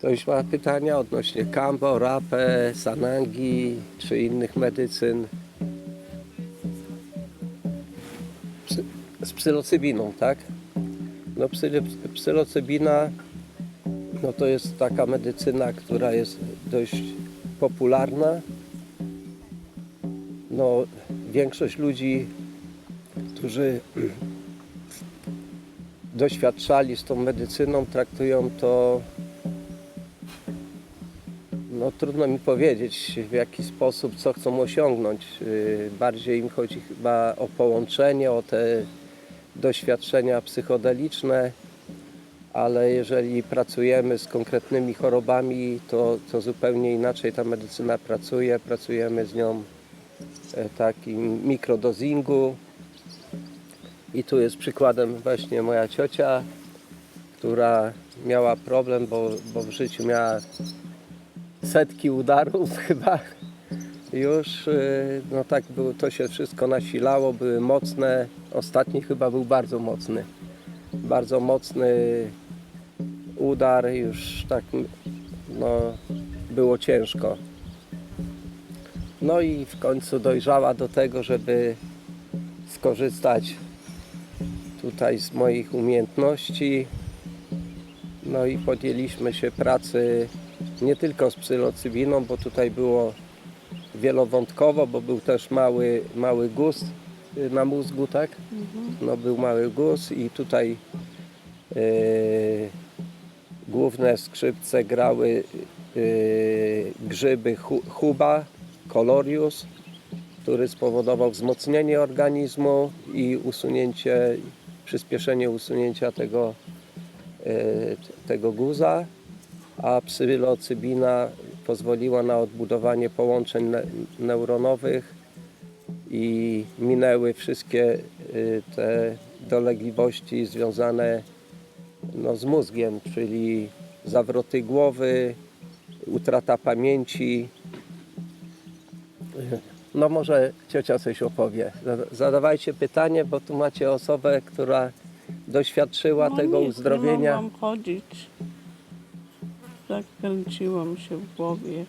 Ktoś ma pytania odnośnie Kambo, Rapę, Sanangi czy innych medycyn? Psy, z psylocybiną, tak? No psy, psylocybina no to jest taka medycyna, która jest dość popularna. No, większość ludzi, którzy doświadczali z tą medycyną, traktują to no trudno mi powiedzieć w jaki sposób, co chcą osiągnąć. Yy, Bardziej im chodzi chyba o połączenie, o te doświadczenia psychodeliczne, ale jeżeli pracujemy z konkretnymi chorobami, to, to zupełnie inaczej ta medycyna pracuje. Pracujemy z nią e, takim mikrodozingu. I tu jest przykładem właśnie moja ciocia, która miała problem, bo, bo w życiu miała setki udarów chyba już. y, No tak, było, to się wszystko nasilało, były mocne. Ostatni chyba był bardzo mocny. Bardzo mocny udar, już tak no, było ciężko. No i w końcu dojrzała do tego, żeby skorzystać tutaj z moich umiejętności. No i podjęliśmy się pracy nie tylko z psylocybiną, bo tutaj było wielowątkowo, bo był też mały, mały guz y, na mózgu, tak? No był mały guz i tutaj y, główne skrzypce grały y, grzyby hu, huba, colorius, który spowodował wzmocnienie organizmu i usunięcie, przyspieszenie usunięcia tego, y, tego guza, a psylocybina pozwoliła na odbudowanie połączeń ne- neuronowych i minęły wszystkie y, te dolegliwości związane no, z mózgiem, czyli zawroty głowy, utrata pamięci. No może ciocia coś opowie. Zada- Zadawajcie pytanie, bo tu macie osobę, która doświadczyła No tego nic, uzdrowienia. Nie mogłam chodzić. Zakręciło mi się w głowie.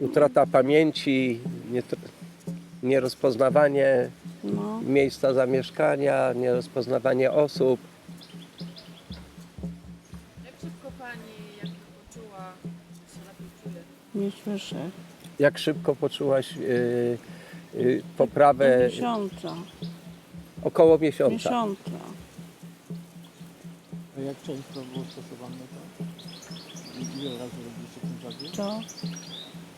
Utrata pamięci, nietr- nierozpoznawanie No, miejsca zamieszkania, nierozpoznawanie osób. Jak szybko pani jak to poczuła, się lepiej czuje? nie słyszę. Jak szybko poczułaś yy, yy, Do poprawę? miesiąca. Około miesiąca. Miesiąca. A jak często było stosowane to? Razy robiliście? Co?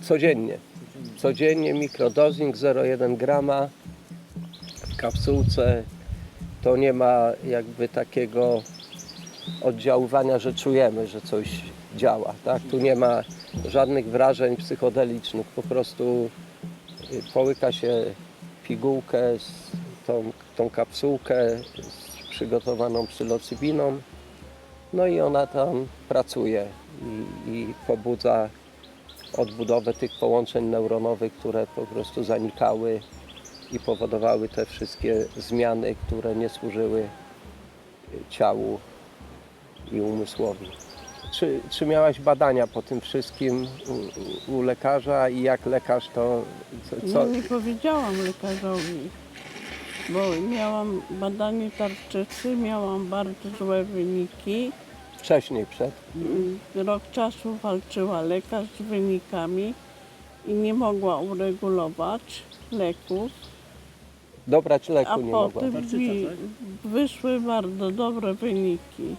Codziennie. Codziennie. Codziennie mikrodozing 0,1 grama w kapsułce. To nie ma jakby takiego oddziaływania, że czujemy, że coś działa. Tak? Tu nie ma żadnych wrażeń psychodelicznych. Po prostu y, połyka się pigułkę z tą, tą kapsułkę z przygotowaną psylocybiną. No i ona tam pracuje i, i pobudza odbudowę tych połączeń neuronowych, które po prostu zanikały i powodowały te wszystkie zmiany, które nie służyły ciału i umysłowi. Czy, czy miałaś badania po tym wszystkim u, u lekarza i jak lekarz to co, co? No, nie powiedziałam lekarzowi, bo miałam badanie tarczycy, miałam bardzo złe wyniki. Wcześniej przed? Mm, Rok czasu walczyła lekarz z wynikami i nie mogła uregulować leków, Dobrać a leku nie mogła. potem wi- wyszły bardzo dobre wyniki.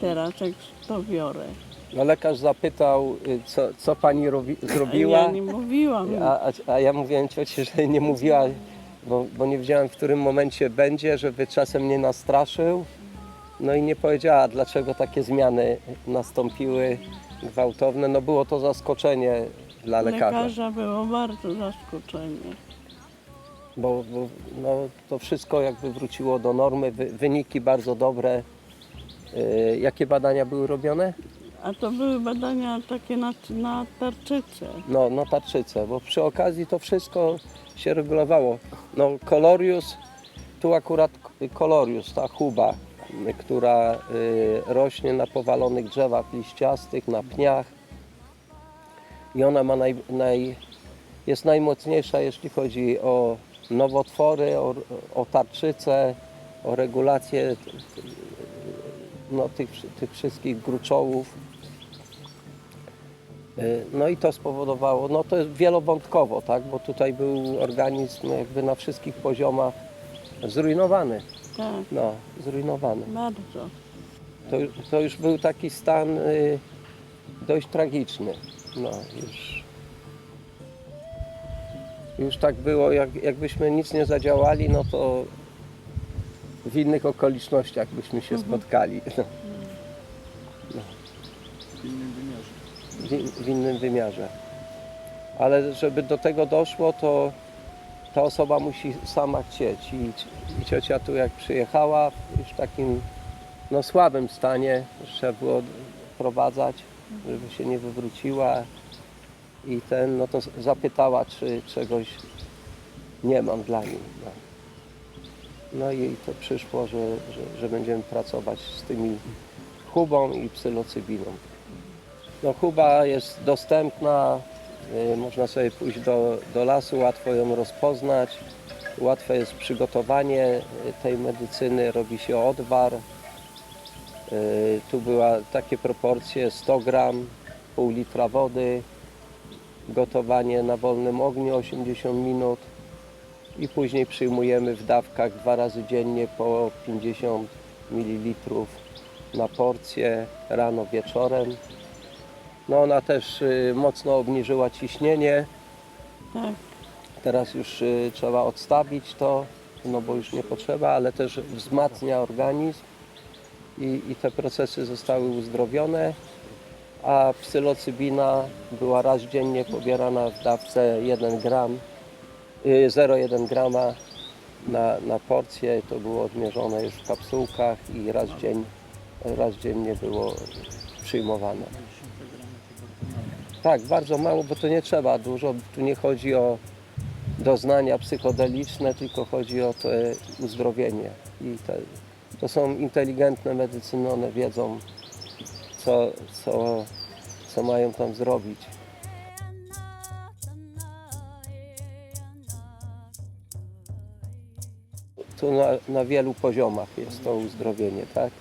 Teraz jak to biorę. No lekarz zapytał, y, co, co pani robi, A zrobiła. ja nie mówiłam. A, a, a ja mówiłem cioci, że nie mówiła, bo, bo nie wiedziałem w którym momencie będzie, żeby czasem nie nastraszył. No i nie powiedziała, dlaczego takie zmiany nastąpiły gwałtowne. No było to zaskoczenie dla lekarza, Lekarza było bardzo zaskoczenie. bo, bo no, to wszystko jakby wróciło do normy, wy, wyniki bardzo dobre. Y, jakie badania były robione? A to były badania takie na, na tarczycę. No, no tarczycę, bo przy okazji to wszystko się regulowało. No Colorius, tu akurat Colorius, ta huba, y, która y, rośnie na powalonych drzewach liściastych, na pniach. I ona ma naj, naj, jest najmocniejsza, jeśli chodzi o nowotwory, o, o tarczycę, o regulację no, tych, tych wszystkich gruczołów. Y, No i to spowodowało, no to jest wielowątkowo, tak, bo tutaj był organizm jakby na wszystkich poziomach zrujnowany, Tak, no, zrujnowany. bardzo. To, to już był taki stan y, dość tragiczny, no już, już tak było, jak, jakbyśmy nic nie zadziałali, no to w innych okolicznościach byśmy się spotkali, w innym wymiarze. w, w innym wymiarze. Ale żeby do tego doszło, to ta osoba musi sama chcieć. I, i ciocia tu jak przyjechała, już w takim no, słabym stanie, trzeba było prowadzać, żeby się nie wywróciła. I ten, no to zapytała, czy czegoś nie mam dla niej. No, no i to przyszło, że, że, że będziemy pracować z tymi hubą i psylocybiną. No Kuba jest dostępna, można sobie pójść do, do lasu, łatwo ją rozpoznać. Łatwe jest przygotowanie y, tej medycyny, robi się odwar. Y, Tu była takie proporcje 100 gram, pół litra wody, gotowanie na wolnym ogniu 80 minut i później przyjmujemy w dawkach dwa razy dziennie po 50 ml na porcję, rano, wieczorem. No ona też y, mocno obniżyła ciśnienie. Tak, Teraz już y, trzeba odstawić to, no bo już nie potrzeba, ale też wzmacnia organizm i, i te procesy zostały uzdrowione. A psylocybina była raz dziennie pobierana w dawce 1 gram, y, 0,1 grama na, na porcję. To było odmierzone już w kapsułkach i raz, dzień, raz dziennie było przyjmowane. Tak, bardzo mało, bo to nie trzeba dużo. Tu nie chodzi o doznania psychodeliczne, tylko chodzi o to uzdrowienie. I te, to są inteligentne medycyny, one wiedzą, co, co, co mają tam zrobić. Tu na, na wielu poziomach jest to uzdrowienie, tak?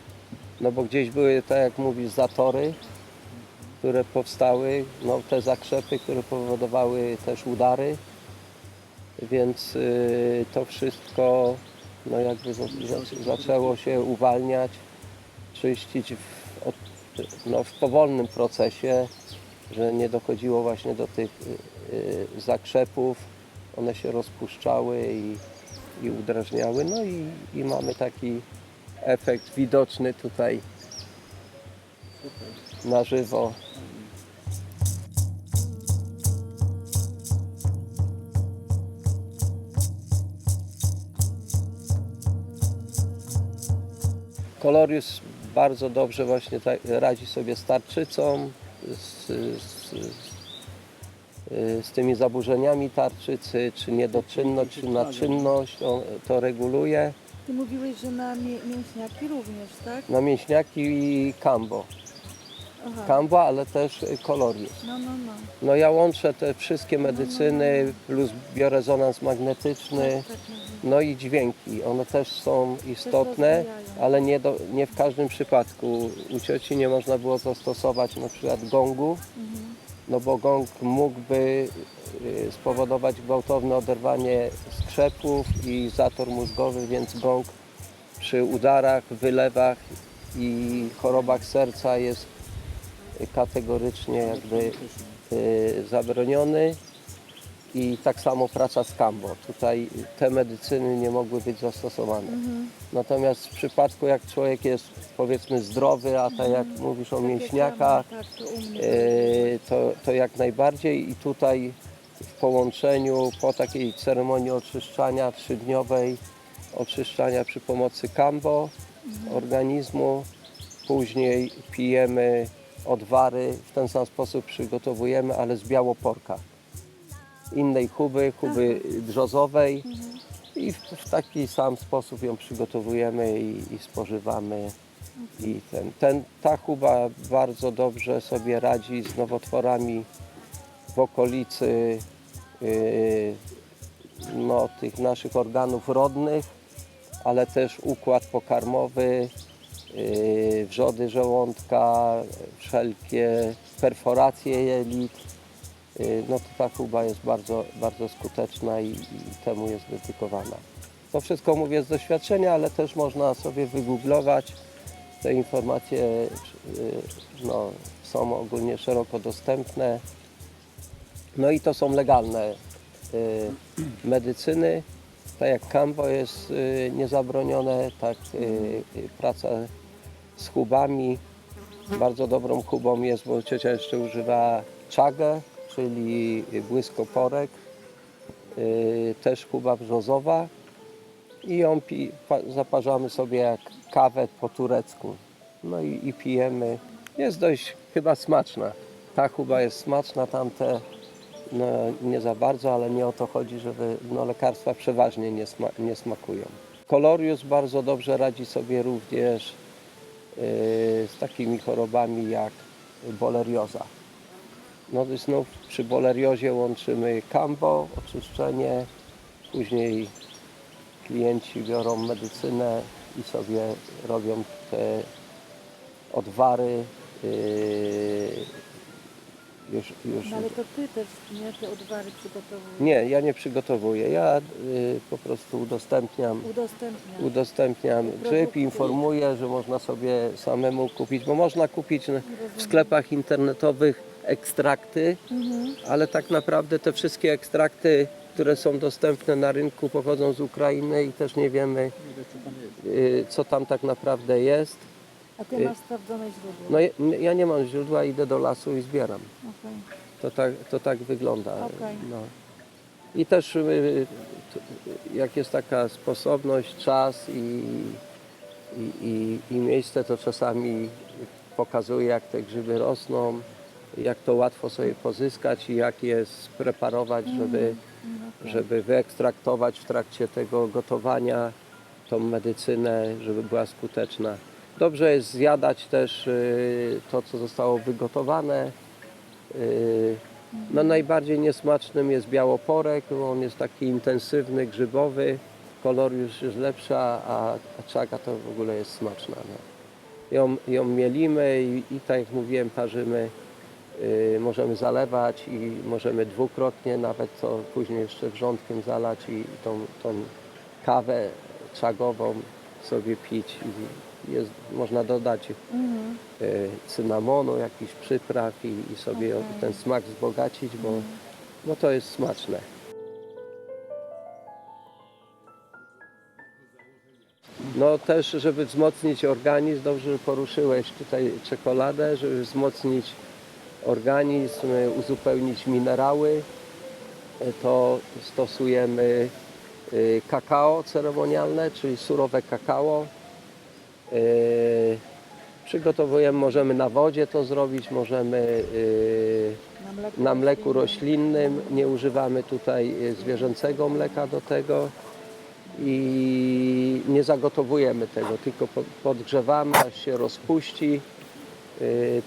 No bo gdzieś były, tak jak mówisz, zatory, które powstały, no, te zakrzepy, które powodowały też udary, więc y, to wszystko no, jakby za, za, zaczęło się uwalniać, czyścić w, od, no, w powolnym procesie, że nie dochodziło właśnie do tych y, y, zakrzepów, one się rozpuszczały i, i udrażniały, no i, i mamy taki efekt widoczny tutaj na żywo. Kolorius bardzo dobrze właśnie radzi sobie z tarczycą, z, z, z, tymi zaburzeniami tarczycy, czy niedoczynność, czy naczynność, on to reguluje. Ty mówiłeś, że na mięśniaki również, tak? Na mięśniaki i kambo. Aha. Kambo, ale też kolorius. No, no, no. No ja łączę te wszystkie medycyny plus biorezonans magnetyczny, Tak, tak, no i dźwięki. One też są istotne, ale nie, do, nie w każdym przypadku. U cioci nie można było zastosować na przykład gongu, no bo gong mógłby y, spowodować gwałtowne oderwanie skrzepów i zator mózgowy, więc gong przy udarach, wylewach i chorobach serca jest kategorycznie jakby y, zabroniony i tak samo praca z kambo. Tutaj te medycyny nie mogły być zastosowane. Natomiast w przypadku jak człowiek jest powiedzmy zdrowy, a tak jak mówisz o mięśniakach, Tak, to u mnie. y, to, to jak najbardziej i tutaj w połączeniu po takiej ceremonii oczyszczania trzydniowej, oczyszczania przy pomocy kambo organizmu, później pijemy odwary, w ten sam sposób przygotowujemy, ale z białoporka. Innej huby, huby brzozowej i w, w taki sam sposób ją przygotowujemy i, i spożywamy. I ten, ten, ta chuba bardzo dobrze sobie radzi z nowotworami w okolicy yy, no, tych naszych organów rodnych, ale też układ pokarmowy, wrzody żołądka, wszelkie perforacje jelit. Yy, No to ta chuba jest bardzo, bardzo skuteczna i, i temu jest dedykowana. To wszystko mówię z doświadczenia, ale też można sobie wygooglować. Te informacje yy, no, są ogólnie szeroko dostępne. No i to są legalne y, medycyny. Tak jak kambo jest y, niezabronione, tak y, y, praca z chubami. Bardzo dobrą chubą jest, bo ciocia jeszcze używa czagę, czyli błyskoporek. Y, też chuba brzozowa. I ją pi, pa, zaparzamy sobie jak kawę po turecku. No i, i pijemy. Jest dość chyba smaczna. Ta chuba jest smaczna, tamte no, nie za bardzo, ale nie o to chodzi, żeby no, lekarstwa przeważnie nie, sma, nie smakują. Kolorius bardzo dobrze radzi sobie również z takimi chorobami jak bolerioza. No i znów przy boleriozie łączymy kambo, oczyszczenie, później klienci biorą medycynę i sobie robią te odwary. Yy, już, już No ale to ty też, nie? Te odwary przygotowujesz. nie, ja nie przygotowuję. Ja y, po prostu udostępniam, udostępniam grzyb, Produkty. informuję, że można sobie samemu kupić, bo można kupić w sklepach internetowych ekstrakty, Mhm. ale tak naprawdę te wszystkie ekstrakty, które są dostępne na rynku pochodzą z Ukrainy i też nie wiemy, y, co tam tak naprawdę jest. A ty Y- masz sprawdzone źródło. No ja- ja nie mam źródła, idę do lasu i zbieram. Okej. To tak, to tak wygląda. Okej. No. I też y, t- jak jest taka sposobność, czas i, i, i, i miejsce, to czasami pokazuje, jak te grzyby rosną, jak to łatwo sobie pozyskać i jak je spreparować, żeby, żeby wyekstraktować w trakcie tego gotowania tą medycynę, żeby była skuteczna. Dobrze jest zjadać też y, to, co zostało wygotowane. Y, No najbardziej niesmacznym jest białoporek, bo on jest taki intensywny, grzybowy. Kolor już jest lepszy, a, czaga to w ogóle jest smaczna. No. Ją, ją mielimy i, i tak jak mówiłem, parzymy. Y, możemy zalewać i możemy dwukrotnie nawet to później jeszcze wrzątkiem zalać i tą, tą kawę czagową sobie pić. I jest, można dodać Mhm. y, cynamonu, jakichś przypraw i, i sobie o ten smak wzbogacić, bo, bo to jest smaczne. No też, żeby wzmocnić organizm, dobrze że poruszyłeś tutaj czekoladę, żeby wzmocnić organizm, uzupełnić minerały, y, to stosujemy y, kakao ceremonialne, czyli surowe kakao. Y, Przygotowujemy, możemy na wodzie to zrobić, możemy y, Na mleku, na mleku roślinnym. Nie używamy tutaj y, zwierzęcego mleka do tego i nie zagotowujemy tego, tylko po- podgrzewamy, aż się rozpuści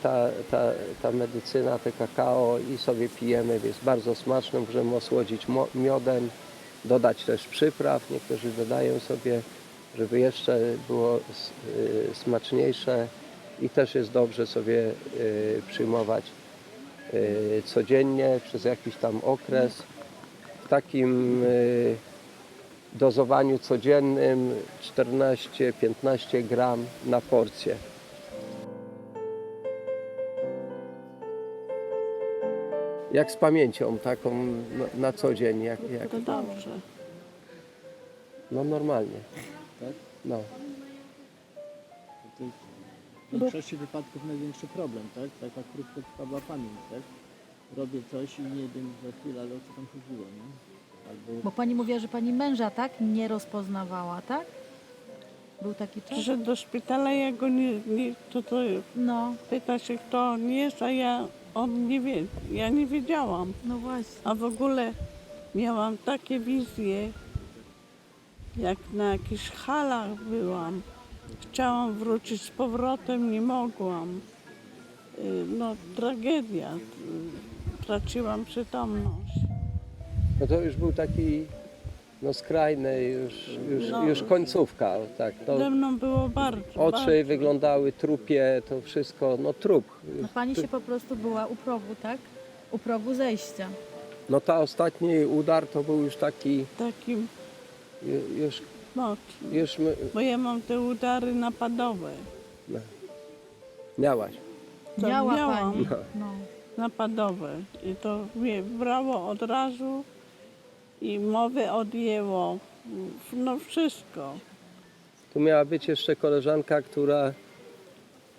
ta, ta, ta medycyna, te kakao i sobie pijemy. Jest bardzo smaczne, możemy osłodzić miodem, dodać też przypraw. Niektórzy dodają sobie, żeby jeszcze było y, smaczniejsze i też jest dobrze sobie y, przyjmować y, codziennie przez jakiś tam okres. W takim dozowaniu codziennym 14-15 gram na porcję. Jak z pamięcią taką na, na co dzień, jak, jak, dobrze. no normalnie. Tak? No. To jest w większości wypadków największy problem, tak? Taka krótkotrwała pamięć, tak? Robię coś i nie wiem za chwilę, ale o co tam chodziło, nie? Albo Bo pani mówiła, że pani męża, tak? Nie rozpoznawała, tak? Był taki czas? Przyszedł do szpitala, ja go nie, nie to, to No, pyta się kto on jest, a ja on nie wie, ja nie wiedziałam. no właśnie. A w ogóle miałam takie wizje, Jak na jakichś halach byłam. Chciałam wrócić z powrotem, nie mogłam. Y, No, tragedia. Traciłam przytomność. No to już był taki no skrajny, już, już, No. już końcówka, tak. Ze No, mną było bardzo. oczy bardzo. wyglądały trupie, to wszystko, no trup. No pani się po prostu była u progu, tak? U progu zejścia. No ta ostatni udar to był już taki, Takim ju- już, mocnym. już my, Bo ja mam te udary napadowe. miałaś. To Miała miałam. pani. No. napadowe. I to mnie brało od razu i mowę odjęło. No wszystko. Tu miała być jeszcze koleżanka, która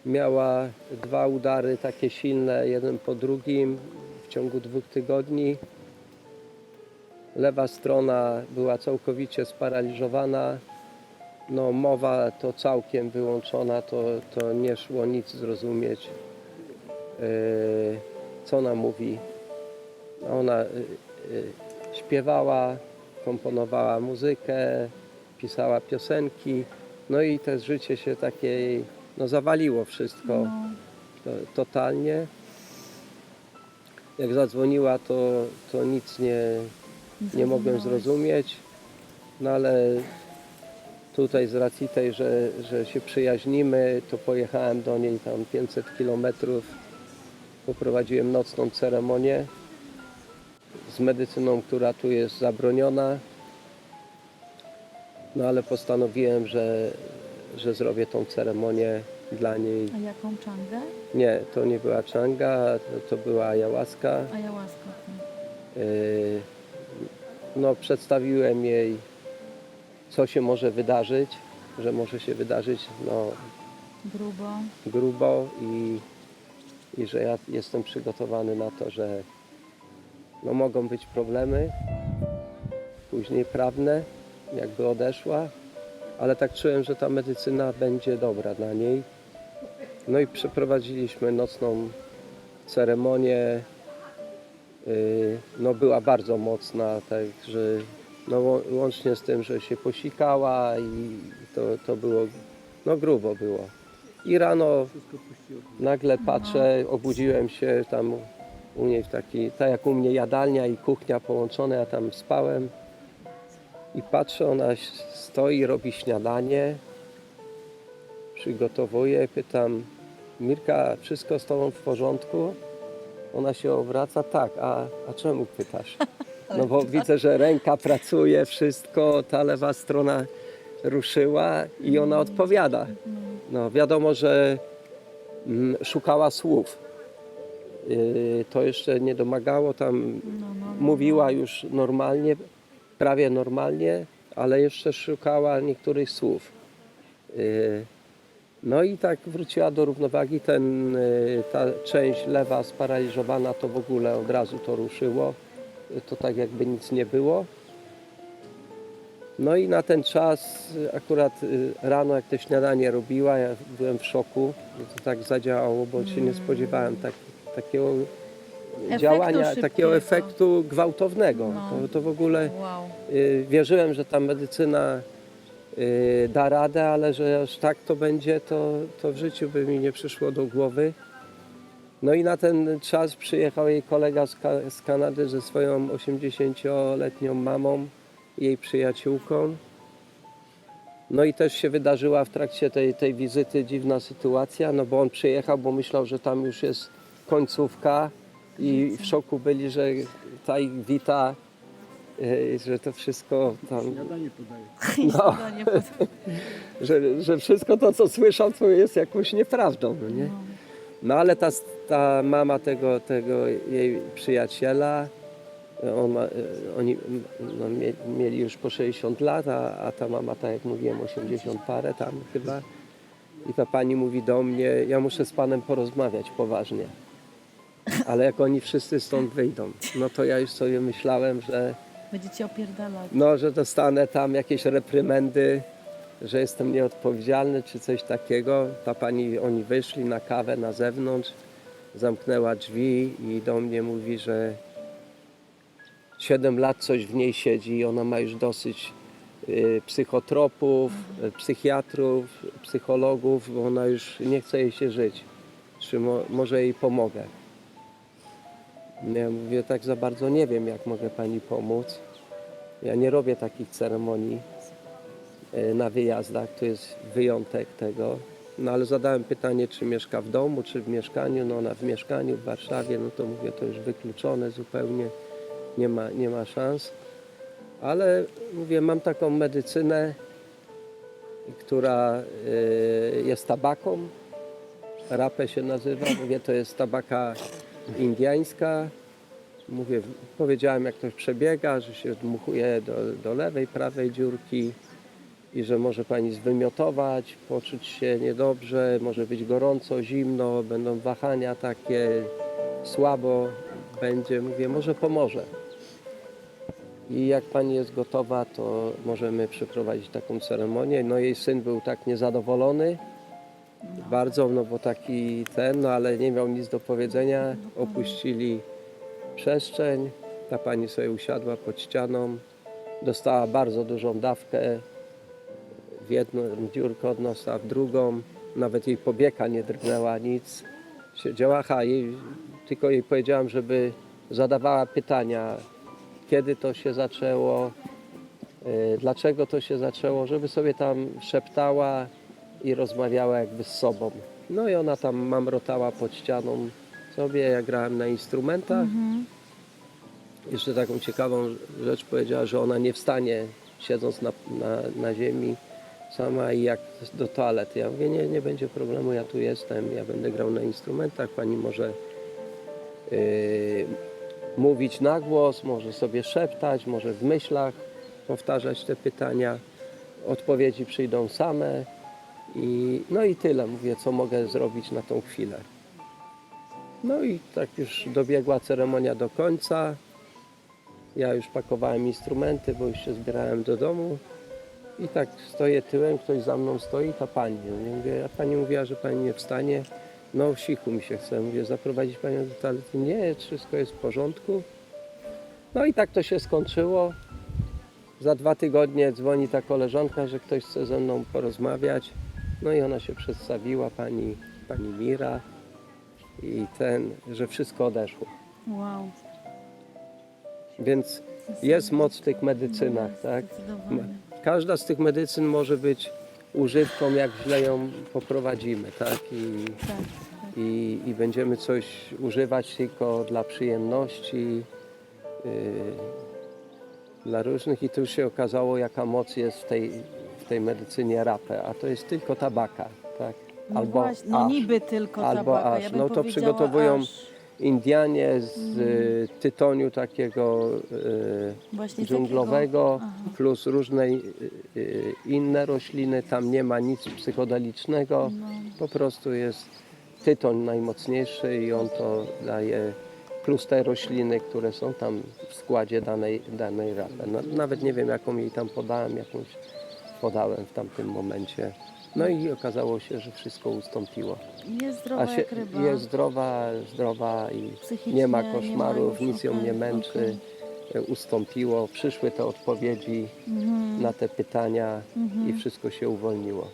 miała dwa udary takie silne, jeden po drugim w ciągu dwóch tygodni. Lewa strona była całkowicie sparaliżowana. No, mowa to całkiem wyłączona, to, to nie szło nic zrozumieć, yy, co ona mówi. Ona yy, yy, śpiewała, komponowała muzykę, pisała piosenki. No i to życie się takie, no zawaliło wszystko No. to, totalnie. Jak zadzwoniła, to, to nic nie, nie mogłem zrozumieć. No ale tutaj z racji tej, że, że się przyjaźnimy, to pojechałem do niej tam 500 kilometrów. Poprowadziłem nocną ceremonię z medycyną, która tu jest zabroniona. No ale postanowiłem, że, że zrobię tą ceremonię dla niej. A jaką czangę? Nie, to nie była czanga, to, była ayahuasca. A ja łaska. Yy, No, przedstawiłem jej, co się może wydarzyć, że może się wydarzyć no, Grubo. grubo i, i że ja jestem przygotowany na to, że no, mogą być problemy, później prawne, jakby odeszła, ale tak czułem, że ta medycyna będzie dobra dla niej. No i przeprowadziliśmy nocną ceremonię. Yy, No była bardzo mocna, także no, łącznie z tym, że się posikała i to, to było, no grubo było. I rano nagle patrzę, obudziłem się tam u niej w taki, tak jak u mnie jadalnia i kuchnia połączone, ja tam spałem i patrzę, ona stoi, robi śniadanie, przygotowuje, pytam Mirka, wszystko z tobą w porządku? Ona się obraca, tak, a, a czemu pytasz? No bo widzę, że ręka pracuje, wszystko, ta lewa strona ruszyła i ona odpowiada. No wiadomo, że mm, szukała słów. Yy, To jeszcze nie domagało, tam No, no, no. mówiła już normalnie, prawie normalnie, ale jeszcze szukała niektórych słów. Yy, No i tak wróciła do równowagi. Ten, yy, ta część lewa sparaliżowana to w ogóle od razu to ruszyło. To tak jakby nic nie było. No i na ten czas y, akurat y, rano jak to śniadanie robiła, ja byłem w szoku, że to tak zadziałało, bo się nie spodziewałem tak, takiego Efektu działania, takiego efektu gwałtownego. No. To, to w ogóle Wow. y, wierzyłem, że ta medycyna y, da radę, ale że aż tak to będzie, to, to w życiu by mi nie przyszło do głowy. No i na ten czas przyjechał jej kolega z, Ka- z Kanady ze swoją 80-letnią mamą, jej przyjaciółką. No i też się wydarzyła w trakcie tej, tej wizyty dziwna sytuacja, no bo on przyjechał, bo myślał, że tam już jest końcówka i w szoku byli, że ta ich wita, y, że to wszystko tam, Śniadanie podaje. no, To nie pod... że, że wszystko to, co słyszał, to jest jakąś nieprawdą, no nie? No ale ta, ta mama tego, tego jej przyjaciela, on ma, oni no, mie, mieli już po 60 lat, a, a ta mama, tak jak mówiłem, 80 parę tam chyba. I ta pani mówi do mnie, ja muszę z panem porozmawiać poważnie. Ale jak oni wszyscy stąd wyjdą, no to ja już sobie myślałem, że, Będziecie opierdalać. no, że dostanę tam jakieś reprymendy, że jestem nieodpowiedzialny czy coś takiego. Ta pani, oni wyszli na kawę na zewnątrz, zamknęła drzwi i do mnie mówi, że 7 lat coś w niej siedzi i ona ma już dosyć y, psychotropów, y, psychiatrów, psychologów, bo ona już nie chce jej się żyć. Czy mo, może jej pomogę? Ja mówię, tak za bardzo nie wiem, jak mogę pani pomóc. Ja nie robię takich ceremonii y, na wyjazdach, to jest wyjątek tego. No ale zadałem pytanie, czy mieszka w domu, czy w mieszkaniu. No ona w mieszkaniu w Warszawie, no to mówię, to już wykluczone zupełnie, nie ma, nie ma szans. Ale mówię, mam taką medycynę, która y, jest tabaką. Rapę się nazywa. Mówię, to jest tabaka indiańska. Mówię, powiedziałem jak to przebiega, że się dmuchuje do, do lewej, prawej dziurki i że może pani zwymiotować, poczuć się niedobrze, może być gorąco, zimno, będą wahania takie, słabo będzie. Mówię, może pomoże. I jak pani jest gotowa, to możemy przeprowadzić taką ceremonię. No jej syn był tak niezadowolony, bardzo, no bo taki ten, no ale nie miał nic do powiedzenia. Opuścili przestrzeń. Ta pani sobie usiadła pod ścianą, dostała bardzo dużą dawkę w jedną dziurkę od nosa, w drugą. Nawet jej pobieka nie drgnęła, nic. Siedziała, aha, jej, tylko jej powiedziałam, żeby zadawała pytania, kiedy to się zaczęło, y, dlaczego to się zaczęło, żeby sobie tam szeptała i rozmawiała jakby z sobą. No i ona tam mamrotała pod ścianą sobie, ja grałem na instrumentach. Jeszcze taką ciekawą rzecz powiedziała, że ona nie wstanie siedząc na, na, na ziemi sama i jak do toalety. Ja mówię, nie, nie będzie problemu, ja tu jestem, ja będę grał na instrumentach, pani może yy, mówić na głos, może sobie szeptać, może w myślach powtarzać te pytania. Odpowiedzi przyjdą same i no i tyle, mówię, co mogę zrobić na tą chwilę. No i tak już dobiegła ceremonia do końca. Ja już pakowałem instrumenty, bo już się zbierałem do domu. I tak stoję tyłem, ktoś za mną stoi, ta pani. Ja mówię, a pani mówiła, że pani nie wstanie. No w sichu mi się chce. Mówię, zaprowadzić panią do toalety. Nie, wszystko jest w porządku. No i tak to się skończyło. Za dwa tygodnie dzwoni ta koleżanka, że ktoś chce ze mną porozmawiać. No i ona się przedstawiła, pani, pani Mira. I ten, że wszystko odeszło. Wow. Więc jest moc w tych medycynach, tak? Zdecydowanie. Każda z tych medycyn może być używką, jak źle ją poprowadzimy, tak? I, Tak, tak. i, i będziemy coś używać tylko dla przyjemności, yy, dla różnych. I tu już się okazało, jaka moc jest w tej, tej medycynie rapę, a to jest tylko tabaka, tak? No właśnie, no aż. niby tylko Albo tabaka. aż. Ja No to przygotowują aż. Indianie z Mhm. y, tytoniu takiego y, dżunglowego takiego- plus różne y, y, inne rośliny. Tam nie ma nic psychodelicznego. No. Po prostu jest tytoń najmocniejszy i on to daje plus te rośliny, które są tam w składzie danej, danej rapy. No, nawet nie wiem jaką jej tam podałem, jakąś podałem w tamtym momencie. No i okazało się, że wszystko ustąpiło. Jest zdrowa się, jak ryba. jest zdrowa, zdrowa i Psychicznie nie ma nie ma koszmarów, już, nic ją nie męczy. okej. Ustąpiło, przyszły te odpowiedzi Mhm. na te pytania Mhm. i wszystko się uwolniło.